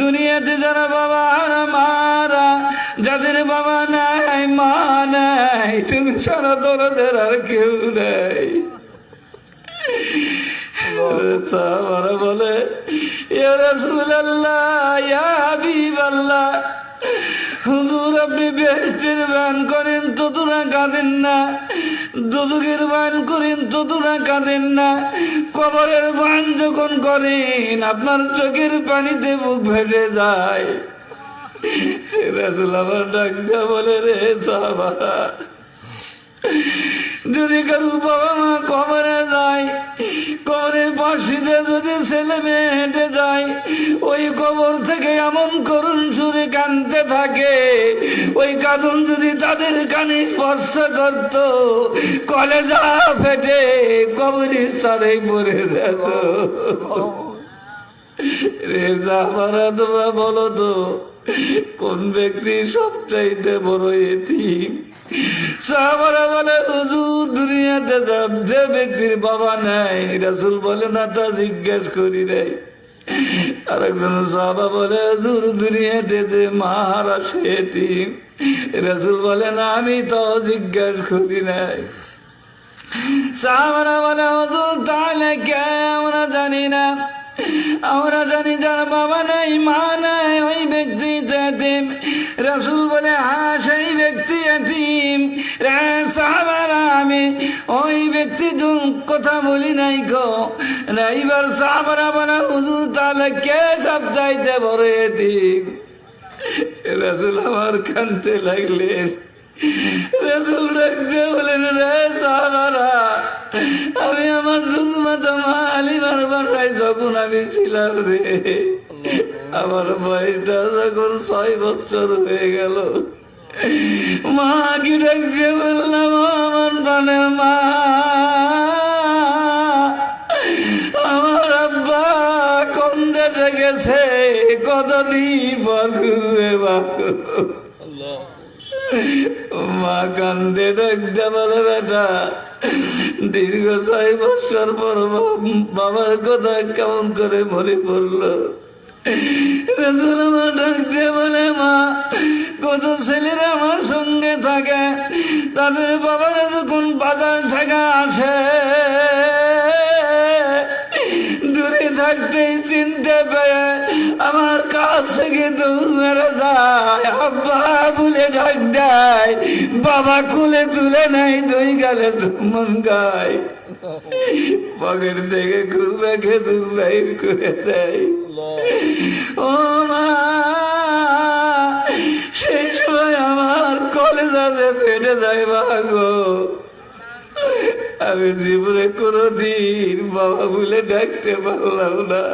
দুনিয়াতে যারা বাবা আর মারা, যাদের বাবা নাই, মা নাই, তুমি সারা দরদের আর কেউ নাই। বলে, ইয়া রাসূলুল্লাহ, ইয়া হাবিবাল্লাহ। আপনি বেহেশতের বান করেন ততরা কাঁদেন না। দুদুকের বান করেন ততরা কাঁদেন না। কবরের বান যখন করেন, আপনার চোখের পানিতে বুক ভেসে যায়। রাসুল আমার ডাক্তার বলে, রে সাহাবারা যদি কারু কবরে যায়, কবরের পাশিতে যদি ছেলে মেয়ে হেঁটে যায়, ওই কবর থেকে এমন করুণ সুরে কানতে থাকে। ওই কাঁদন যদি তাদের কানে স্পর্শ করত, কলেজা ফেটে কবরের সারে পড়ে যেত। রেজা মারা তোমরা বলো তো কোন ব্যক্তি সবচাইতে বড় সাহাবারা বলে হুজুর দুনিয়াতে যা- ব্যক্তির বাবা নাই রাসুল বলে না তা জিজ্ঞেস করি নাই। আরেকজন সাহাবা বলে, হুজুর দুনিয়াতে যে মাহারা রাসুল বলে না, আমি তো জিজ্ঞেস করি নাই। সাহাবারা বলে হুজুর তাহলে কে আমরা জানি না। আমরা জানি যার বাবা নাই, মা নাই, ওই ব্যক্তি এতিম। রসুল বলে হ্যাঁ সেই ব্যক্তি এতিম। সাহাবারা, আমি ওই ব্যক্তি কথা বলি নাই গো। না এইবার সাহাবারা বলে, হুজুর, তাহলে কে সব চাইতে বড় এতিম? রসুল আমার কানতে লাগলেন। রসুল ডাকতে বলেন রে সাহাবারা আমি আমার দুধ মাতা মা আলিমার বাসায় যখন আমি ছিলাম রে। আমার বয়সটা যখন ছয় বছর হয়ে গেল। মা কি ডাকতে বললাম, "ও আমার প্রাণের মা, আমার আব্বা কোন দেশে গেছে কতদিন পর ঘুরবে বাবু মা কান্দে ডাকতে বলে বেটা। দীর্ঘ ছয় বছর পর বাব- বাবার কথা কেমন করে মনে পড়ল। ডাকতে বলে মা, কত ছেলেরা থেকে দৌড় যায়, আব্বা বলে ডাক দেয়, বাবা কুলে তুলে নাই দুই গালে চুম্বন গায়। পকেট থেকে ঘুরবে খেতুর বাইর করে দেয়। ও মা সেই সময় আমার কলেজাতে ফেটে যায় বাগো আমি জীবনে কোনো দিন বাবা বলে ডাকতে পারলাম না।